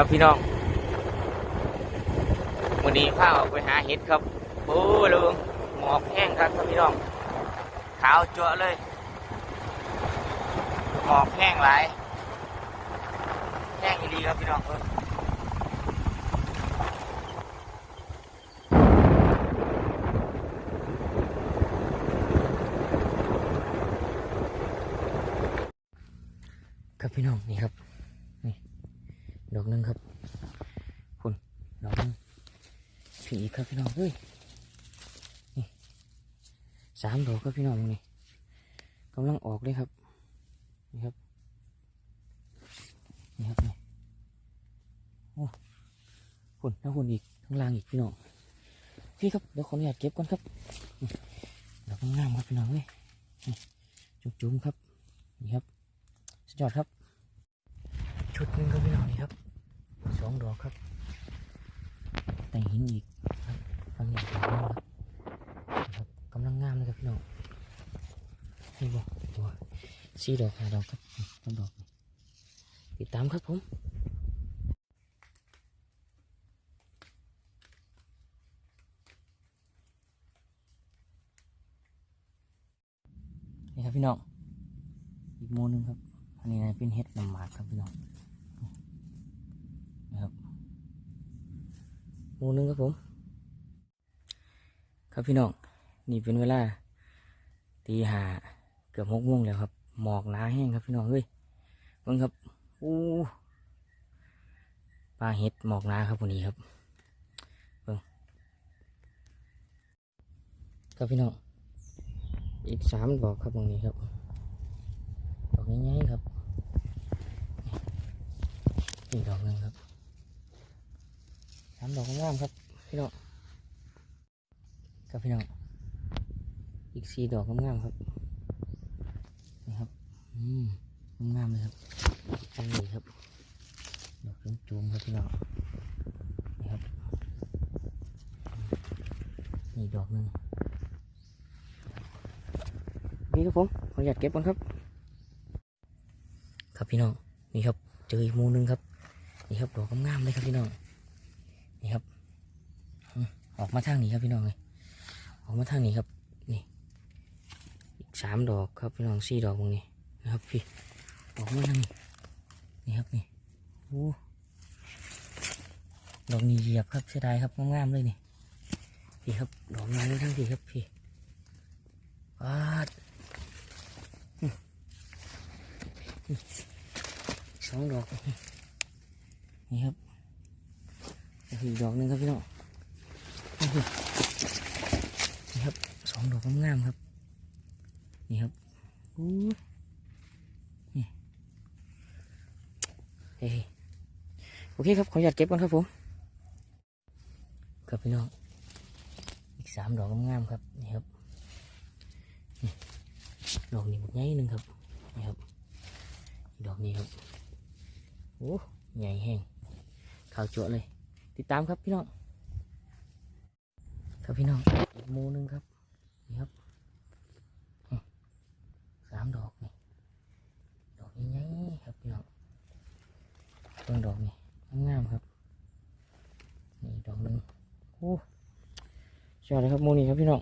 ครับพี่น้องวันนี้พาออกไปหาเห็ดครับโอ้ลุงหมอกแห้งครับครับพี่น้องขาวจั่วะเลยหมอกแห้งหลายแห้งดีครับพี่น้องครับพี่น้องนี่ครับนี่ ดอกหนึงครับคุณดอกหนึงผีอีกครับพี่น้องเฮ้ยนี่สามดอกครับพี่น้องนี่กำลังออกเลยครับนี่ครับนี่ครับนี่โอ้คุณถ้าคุณอีกข้างล่างอีกพี่น้องพี่ครับเดี๋ยวขออนุญาตเก็บก่อนครับดอกงามครับพี่น้องเว้ยนี่จุ่มๆครับนี่ครับสุดยอดครับ ชุดหนึงครับพี่น้องครับสองดอกครับ แต่งหินอีกครับฟังอย่างต่อเนื่องครับนะครับกำลังงามเลยครับพี่น้องนี่บอกตัวสี่ดอกห้าดอกครับต้นดอกนี่ติดตามครับผมนี่ครับพี่น้องอีกโมนึงครับ อันนี้นะเป็นเห็ดน้ำหมากครับพี่น้องนะครับ โมหนึงครับผม ครับพี่น้องนี่เป็นเวลาตีหาเกือบหกโมงแล้วครับ หมอกหนาแห้งครับพี่น้องเฮ้ยเบิ่งครับอู้ปลาเห็ดหมอกหนาครับวันนี้ครับเบิ่งครับพี่น้องอีกสามดอกครับตรงนี้ครับดอกง่ายๆครับ อีกดอกหนึ่งครับ สามดอกงามครับพี่น้องครับพี่น้องอีกสี่ดอกงามครับนี่ครับอืมงามเลยครับอันนี้ครับดอกจุ่มๆครับพี่น้องนี่ครับนี่ดอกหนึ่งนี่ครับผมขออนุญาตเก็บก่อนครับ ครับพี่น้องนี่ครับเจออีกหมูนึงครับนี่ครับดอกงามเลยครับพี่น้อง นี่ครับ ออกมาทางนี้ครับพี่น้องเลยออกมาทางนี้ครับ นี่อีกสามดอกครับพี่น้องสี่ดอกตรงนี้นะครับพี่ออกมาทางนี้นี่ครับนี่โอ้ดอกนี้เหยียบครับเสียดายครับงามๆเลยนี่พี่ครับดอกงามเลยทั้งพี่ครับพี่ปาดสองดอกนี่ครับ อีกดอกหนึ่งครับพี่น้องนี่ครับสองดอกงามๆครับ นี่ครับอู้นี่เฮ้ยโอเคครับขออนุญาตเก็บก่อนครับผมครับพี่น้องอีกสามดอกงามๆครับนี่ครับนี่ดอกนี้หมดใหญ่หนึ่งครับนี่ครับดอกนี้ครับโอ้ใหญ่แห้งขาวจั่วะเลย ติดตามครับพี่น้อง ครับพี่น้องอีกมูนึงครับ นี่ครับสามดอกนี่ ดอกใหญ่ๆครับพี่น้องต้นดอกนี่งามครับ นี่ดอกหนึ่งโอ้ชอบเลยครับมูนี่ครับพี่น้อง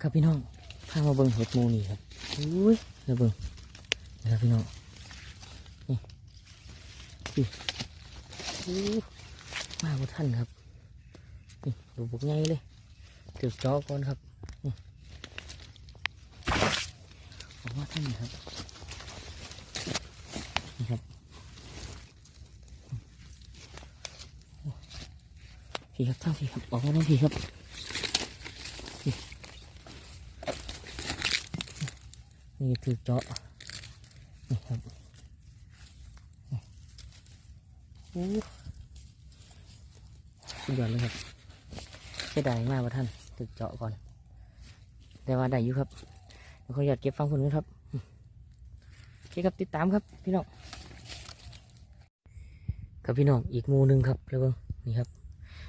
ครับพี่น้องพามาเบิ่งเห็ดมูนี่ครับอุ้ยเดี๋ยวเบิ่งนะครับพี่น้องอู้ มาบ่ทันครับนี่ดูบุกไงเลยถือจอก่อนครับออกมาท่านครับนี่ครับพี่ครับท่าพี่ครับออกมาท่านพี่ครับนี่นี่ถือจอนี่ครับโอ้ สุดยอดเลยครับเสียดายมากว่าท่านตึกเจาะก่อน แต่ว่าได้อยู่ครับเดี๋ยวขออยากเก็บฟังคนนี้ครับโอเคครับติดตามครับพี่น้องครับพี่น้องอีกมูหนึ่งครับเดี๋ยวเบิ่งนี่ครับ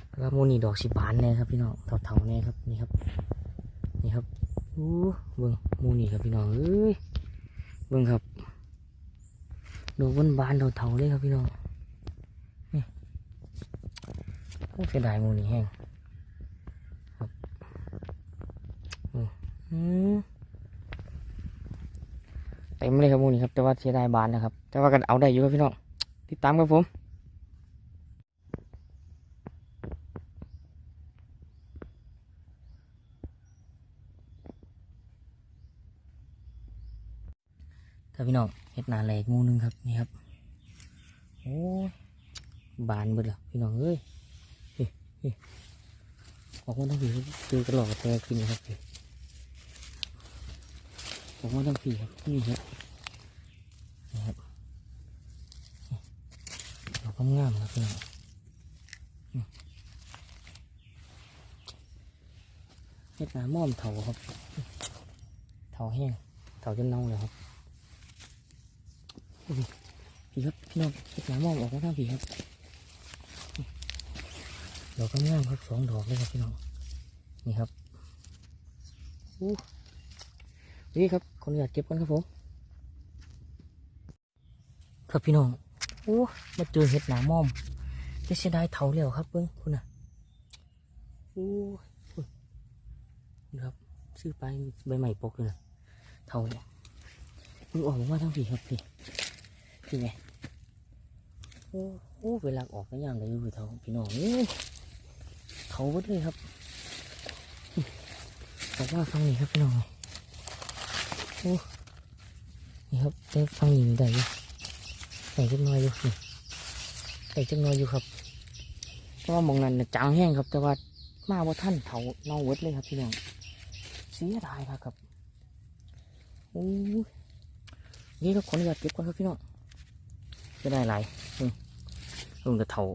แล้วก็มูนี่ดอกสิบานแน่ครับพี่น้องเถาๆแน่ครับนี่ครับ นี่ครับโอ้เบิ่งมูนี่ครับพี่น้องเอ้ยเบิ่งครับดอกบานๆเถาๆเลยครับพี่น้อง โอ้ เสียดายมูนี่แห้งครับอืมอืมเต็มเลยครับมูนี่ครับแต่ว่าเสียดายบานนะครับ แต่ว่ากันเอาได้อยู่ครับพี่น้องติดตามครับผมครับพี่น้องเห็ดหนาแหลกงูหนึงครับนี่ครับโอ้ยบานเบิดแล้วพี่น้องเอ้ย ออกมาทั้งผีคือกระหลอกแตขึ้นนะครับออกมาทั้งผีครับนี่ครับนี่ครับดอกงามๆครับพี่น้องเฮ็ดหนาม่อมเถาครับเถาแห้งเถาจนเน่าเลยครับพี่ครับพี่น้องเฮ็ดหนาม่อมออกมาทั้งผีครับ ดอกงามๆครับสองดอกเลยครับพี่น้อง นี่ครับอู้นี่ครับขออนุญาตเก็บกันครับผม ครับพี่น้องโอ้มาเจอเห็ดหนามอมจะเสียดายเถาแล้วครับเบิ้งคุณน่ะโอ้ยนี่ครับซื้อไปใบใหม่ปกเลยนะเถาเนี่ยมันออกมาทั้งผีครับพี่พี่ไงโอ้โอ้เวลาออกก็ย่างเลยอยู่เถาพี่น้องโอ้ เถาหมดเลยครับบอกว่าฟังนี่ครับพี่น้องโอ้นี่ครับแต่ฟังนี่ได้อยู่ได้จักหน้อยอยู่นี่ได้จักหน้อยอยู่ครับเพราะว่ามองนั้นจางแห้งครับ แต่ว่ามาว่าท่านเถาเน่าเวิดเลยครับพี่น้องเสียดายครับครับโอ้ยนี่ครับขออนุญาตเก็บก่อนครับพี่น้องจะได้หลายลุงกระเถาโ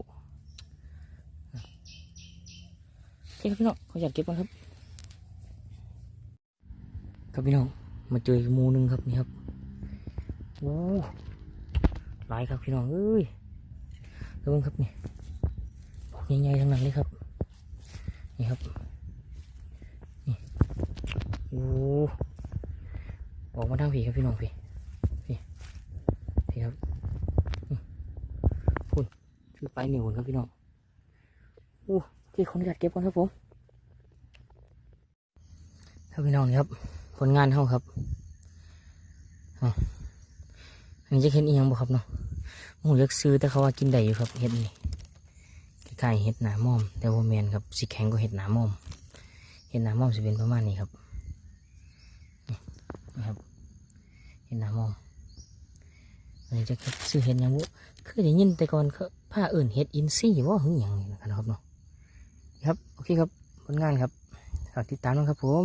อเคครับพี่น้องขออนุญาตเก็บก่อนครับ ครับพี่น้องมาเจอมูหนึ่งครับนี่ครับโอ้หลายครับพี่น้องเอ้ยระวังครับนี่บอกใหญ่ๆทั้งนั้นเลยครับ นี่ครับนี่โอ้ออกมาทางผีครับพี่น้องพี่พี่พี่ครับพุ่นชื่อไปเหนียวครับพี่น้องโอ้ ที่คนอยากเก็บก่อนครับผมครับพี่น้องนี่ครับ ผลงานเขาครับอ๋ออันนี้จะเห็นอีหยังบ่ครับเนาะหมูเลือกซื้อแต่เขาว่ากินได้อยู่ครับเห็ดนี่คล้ายเห็ดหนาม่อม แต่ว่าแมนครับสีแข็งกว่าเห็ดหนาม่อม เห็ดหนาม่อมจะเป็นประมาณนี้ครับนี่นะครับ เห็ดหนาม่อมอันนี้จะซื้อเห็ดยังบุเคยได้ยินแต่ก่อนเขาผ้าอื่นเห็ดอินซี่ว่าหึงยังนี่นะครับเนาะ ครับ โอเคครับ ผลงานครับ ฝากติดตามนะครับผม